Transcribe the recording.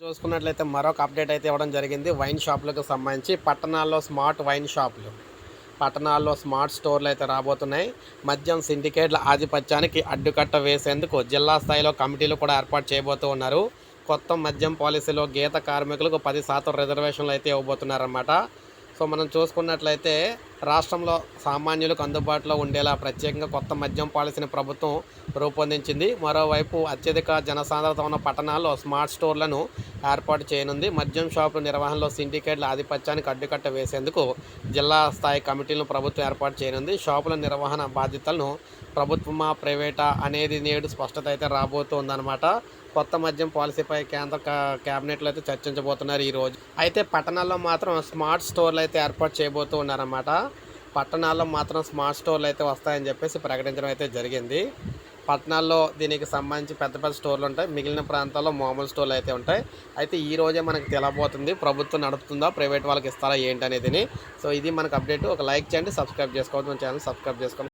చూసుకున్నట్లయితే మరొక అప్డేట్ అయితే ఇవ్వడం జరిగింది. వైన్ షాపులకు సంబంధించి పట్టణాల్లో స్మార్ట్ వైన్ షాపులు. పట్టణాల్లో స్మార్ట్ స్టోర్లు అయితే రాబోతున్నాయి. మద్యం సిండికేట్ల ఆధిపత్యానికి అడ్డుకట్ట వేసేందుకు జిల్లా స్థాయిలో కమిటీలు కూడా ఏర్పాటు చేయబోతూ ఉన్నారు. కొత్త మద్యం పాలసీలో గీత కార్మికులకు పది శాతం రిజర్వేషన్లు అయితే ఇవ్వబోతున్నారన్నమాట. సో మనం చూసుకున్నట్లయితే రాష్ట్రంలో సామాన్యులకు అందుబాటులో ఉండేలా ప్రత్యేకంగా కొత్త మద్యం పాలసీని ప్రభుత్వం రూపొందించింది. మరోవైపు అత్యధిక జనసాంద్రత ఉన్న పట్టణాల్లో స్మార్ట్ స్టోర్లను ఏర్పాటు చేయనుంది. మద్యం షాపుల నిర్వహణలో సిండికేట్ల ఆధిపత్యానికి అడ్డుకట్ట వేసేందుకు జిల్లా స్థాయి కమిటీలను ప్రభుత్వం ఏర్పాటు చేయనుంది. షాపుల నిర్వహణ బాధ్యతలను ప్రభుత్వమా ప్రైవేటా అనేది నేడు స్పష్టత అయితే రాబోతుందన్నమాట. కొత్త మద్యం పాలసీపై కేంద్ర కా- కేబినెట్లో అయితే చర్చించబోతున్నారు ఈరోజు అయితే పట్టణాల్లో మాత్రం స్మార్ట్ స్టోర్లు అయితే ఏర్పాటు చేయబోతూ ఉన్నారన్నమాట. పట్టణాల్లో మాత్రం స్మార్ట్ స్టోర్లు అయితే వస్తాయని చెప్పేసి ప్రకటించడం అయితే జరిగింది. పట్టణాల్లో దీనికి సంబంధించి పెద్ద పెద్ద స్టోర్లు ఉంటాయి. మిగిలిన ప్రాంతాల్లో మామూలు స్టోర్లు అయితే ఉంటాయి. అయితే ఈ రోజే మనకు తెలబోతుంది ప్రభుత్వం నడుపుతుందా ప్రైవేట్ వాళ్ళకి ఇస్తారా ఏంటి అనేది సో ఇది మనకు అప్డేట్. ఒక లైక్ చేయండి సబ్స్క్రైబ్ చేసుకోవద్దు. మన ఛానల్ సబ్స్క్రైబ్ చేసుకోండి.